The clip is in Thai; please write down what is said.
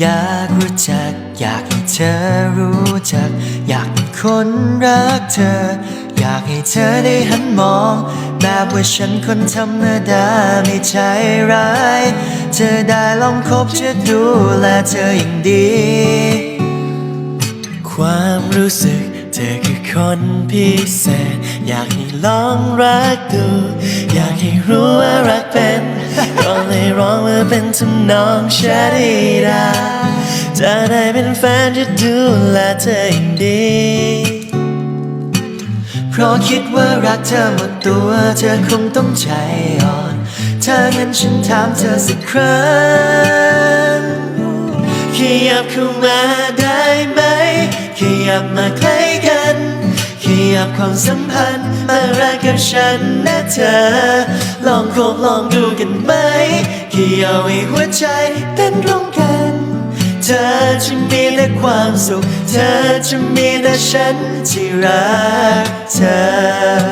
อยากรู้จัก อยากให้เธอรู้จัก อยากเป็นคนรักเธอ อยากให้เธอได้หันมอง แบบว่าฉันคนธรรมดาไม่ใช่ร้าย เธอได้ลองคบจะดูแลเธออย่างดี ความรู้สึกเธอคือคนพิเศษ อยากให้ลองรักดู อยากให้รู้ว่ารักเป็น เป็นทำนองชาดีดาจะได้เป็นแฟนจะดูแลเธออย่างดี เพราะคิดว่ารักเธอหมดตัวเธอคงต้องใจอ่อนถ้างั้นฉันถามเธอสักครั้งขยับเข้ามาได้ไหมขยับมาใกล้กัน ขยับความสัมพันธ์มารักกับฉันนะเธอ ลองคบลองดูกันไหมขยับให้หัวใจเต้นร้องกัน เธอจะมีแต่ความสุข เธอจะมีแต่ฉันที่รักเธอ